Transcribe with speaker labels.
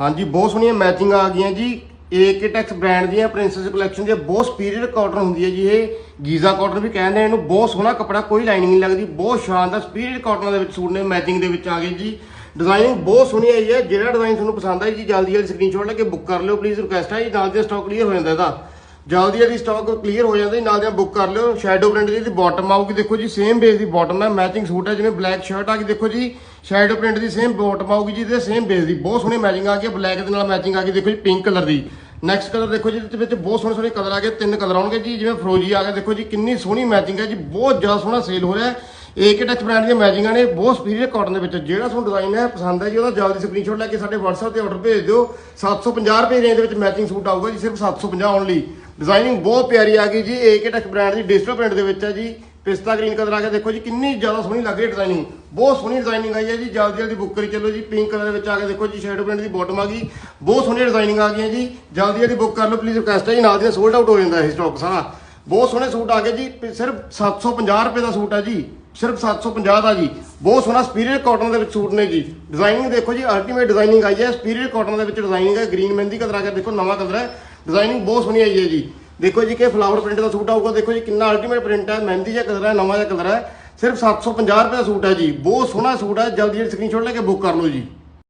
Speaker 1: ਹਾਂਜੀ, ਬਹੁਤ ਸੋਹਣੀਆਂ ਮੈਚਿੰਗ ਆ ਗਈਆਂ ਜੀ। ਏਕਟੈਕਸ ਬ੍ਰਾਂਡ ਦੀਆਂ ਪ੍ਰਿੰਸੈਸ ਕਲੈਕਸ਼ਨ ਦੀਆਂ ਬਹੁਤ ਸੁਪੀਰੀਅਰ ਕਾਟਨ ਹੁੰਦੀ ਹੈ ਜੀ ਇਹ। ਗੀਜ਼ਾ ਕਾਟਨ ਵੀ ਕਹਿੰਦੇ ਇਹਨੂੰ ਬਹੁਤ ਸੋਹਣਾ ਕੱਪੜਾ, ਕੋਈ ਲਾਈਨਿੰਗ ਨਹੀਂ ਲੱਗਦੀ। ਬਹੁਤ ਸ਼ਾਨਦਾਰ ਸੁਪੀਰੀਅਰ ਕਾਟਨ ਦੇ ਵਿੱਚ ਸੂਟ ਨੇ ਮੈਚਿੰਗ ਦੇ ਵਿੱਚ ਆ ਗਏ ਜੀ। ਡਿਜ਼ਾਈਨਿੰਗ ਬਹੁਤ ਸੋਹਣੀ ਆਈ ਹੈ, ਜਿਹੜਾ ਡਿਜ਼ਾਈਨ ਤੁਹਾਨੂੰ ਪਸੰਦ ਆਈ ਜੀ ਜਲਦੀ ਜਲਦੀ ਸਕਰੀਨਸ਼ਾਟ ਲੈ ਕੇ ਬੁੱਕ ਕਰ ਲਿਓ ਪਲੀਜ਼ ਰਿਕੁਐਸਟ ਹੈ ਜੀ, ਨਾਲ ਦੀ ਸਟਾਕ ਕਲੀਅਰ ਹੋ ਜਾਂਦਾ ਇਹਦਾ। ਜਲਦੀ ਜਲਦੀ ਸਟਾਕ ਕਲੀਅਰ ਹੋ ਜਾਂਦਾ ਜੀ ਨਾਲ ਦੀਆਂ ਬੁੱਕ ਕਰ ਲਿਓ ਸ਼ੈਡੋ ਪ੍ਰਿੰਟ ਦੀ, ਇਹਦੀ ਬਾਟਮ ਆਊਗੀ, ਦੇਖੋ ਜੀ ਸੇਮ ਬੇਸ ਦੀ ਬਾਟਮ ਹੈ ਮੈਚਿੰਗ ਸੂਟ ਹੈ, ਜਿਵੇਂ ਬਲੈਕ ਸ਼ਰਟ ਆ ਗਈ, ਦੇਖੋ ਜੀ ਸ਼ੈਡੋ ਪ੍ਰਿੰਟ ਦੀ ਸੇਮ ਬਾਟਮ ਆਊਗੀ ਜੀ ਤੇ ਸੇਮ ਬੇਸ ਦੀ, ਬਹੁਤ ਸੋਹਣੀ ਮੈਚਿੰਗ ਆ ਗਈ ਬਲੈਕ ਦੇ ਨਾਲ ਮੈਚਿੰਗ ਆ ਗਈ, ਦੇਖੋ ਜੀ ਪਿੰਕ ਕਲਰ ਦੀ। ਨੈਕਸਟ ਕਲਰ ਦੇਖੋ ਜੀ, ਇਹਦੇ ਵਿੱਚ ਬਹੁਤ ਸੋਹਣੇ ਸੋਹਣੇ ਕਲਰ ਆ ਗਏ, ਤਿੰਨ ਕਲਰ ਆਉਣਗੇ ਜੀ, ਜਿਵੇਂ ਫਰੋਜੀ ਆ ਗਿਆ, ਦੇਖੋ ਜੀ, ਕਿੰਨੀ ਸੋਹਣੀ ਮੈਚਿੰਗ ਹੈ ਜੀ, ਬਹੁਤ ਜ਼ਿਆਦਾ ਸੋਹਣਾ ਸੇਲ ਹੋ ਰਿਹਾ ਹੈ। ਏਕੇ ਟੱਚ ਬ੍ਰਾਂਡ ਦੀਆਂ ਮੈਚਿੰਗਾਂ ਨੇ, ਬਹੁਤ ਸੁਪੀਰੀਅਰ ਕਾਟਨ ਦੇ ਵਿੱਚ, ਜਿਹੜਾ ਤੁਹਾਨੂੰ ਡਿਜ਼ਾਈਨ ਹੈ ਪਸੰਦ ਹੈ ਜੀ, ਉਹਦਾ ਜਲਦੀ ਸਕਰੀਨਸ਼ਾਟ ਲੈ ਕੇ ਸਾਡੇ WhatsApp ਤੇ ਆਰਡਰ ਭੇਜ ਦਿਓ। 750 ਰੁਪਏ ਰੇਂਜ ਦੇ ਵਿੱਚ ਮੈਚਿੰਗ ਸੂਟ ਆਊਗਾ ਜੀ, ਸਿਰਫ 750 ਲਈ ਡਿਜ਼ਾਈਨਿੰਗ ਬਹੁਤ ਪਿਆਰੀ ਆ ਗਈ ਜੀ। ਏਕੇ ਟੈਕ ਬ੍ਰਾਂਡ ਦੀ ਡਿਜੀਟਲ ਪ੍ਰਿੰਟ ਦੇ ਵਿੱਚ ਹੈ ਜੀ। ਪਿਸਤਾ ਗ੍ਰੀਨ ਕਲਰ ਆ ਕੇ ਦੇਖੋ ਜੀ, ਕਿੰਨੀ ਜ਼ਿਆਦਾ ਸੋਹਣੀ ਲੱਗ ਰਹੀ ਹੈ ਡਿਜ਼ਾਈਨਿੰਗ ਬਹੁਤ ਸੋਹਣੀ ਡਿਜ਼ਾਈਨਿੰਗ ਆਈ ਹੈ ਜੀ। ਜਲਦੀ ਜਲਦੀ ਬੁੱਕ ਕਰੀ ਚੱਲੋ ਜੀ। ਪਿੰਕ ਕਲਰ ਦੇ ਵਿੱਚ ਆ ਕੇ ਦੇਖੋ ਜੀ ਸ਼ੈਡੋ ਪ੍ਰਿੰਟ ਦੀ ਬਾਟਮ ਆ ਗਈ। ਬਹੁਤ ਸੋਹਣੀ ਡਿਜ਼ਾਈਨਿੰਗ ਆ ਗਈਆਂ ਜੀ। ਜਲਦੀ ਜਲਦੀ ਬੁੱਕ ਕਰ ਲਓ। ਪਲੀਜ਼ ਰਿਕੁਐਸਟ ਹੈ ਜੀ। ਨਾਲ ਦੀ ਸੋਲਡ ਆਊਟ ਹੋ ਜਾਂਦਾ ਇਹ ਸਟਾਕ ਸਾਰਾ। ਬਹੁਤ ਸੋਹਣੇ ਸੂਟ ਆ ਗਏ ਜੀ। ਪ- ਸਿਰਫ 750 ਰੁਪਏ ਦਾ ਸੂਟ ਹੈ ਜੀ। ਸਿਰਫ 750 ਦਾ ਜੀ। ਬਹੁਤ ਸੋਹਣਾ ਸਪੀਰੀਅਰ ਕਾਟਨ ਦੇ ਵਿੱਚ ਸੂਟ ਨੇ ਜੀ। ਡਿਜ਼ਾਈਨਿੰਗ ਦੇਖੋ ਜੀ ਅਲਟੀਮੇਟ ਡਿਜ਼ਾਈਨਿੰਗ ਆਈ ਹੈ। ਸਪੀਰੀਅਰ ਕਾਟਨ ਦੇ ਵਿੱਚ ਡਿਜ਼ਾਈਨਿੰਗ ਹੈ। ਗ੍ਰੀਨ ਮਹਿੰਦੀ ਕਲਰ ਆ ਕੇ ਦੇਖੋ ਨਵਾਂ ਕਲਰ ਹੈ। ਡਿਜ਼ਾਈਨਿੰਗ ਬਹੁਤ ਸੋਹਣੀ ਆਈ ਹੈ ਜੀ। ਦੇਖੋ ਜੀ ਕਿ ਫਲਾਵਰ ਪ੍ਰਿੰਟ ਦਾ ਸੂਟ ਆਊਗਾ। ਦੇਖੋ ਜੀ ਕਿੰਨਾ ਅਲਟੀਮੇਟ ਪ੍ਰਿੰਟ ਹੈ। ਮਹਿੰਦੀ ਜਿਹਾ ਕਲਰ ਹੈ, ਨਵਾਂ ਜਿਹਾ ਕਲਰ ਹੈ। ਸਿਰਫ 750 ਰੁਪਏ ਦਾ ਸੂਟ ਹੈ ਜੀ। ਬਹੁਤ ਸੋਹਣਾ ਸੂਟ ਹੈ। ਜਲਦੀ ਜਲਦੀ ਸਕਰੀਨਸ਼ਾਟ ਲੈ ਕੇ ਬੁੱਕ ਕਰ ਲਓ ਜੀ।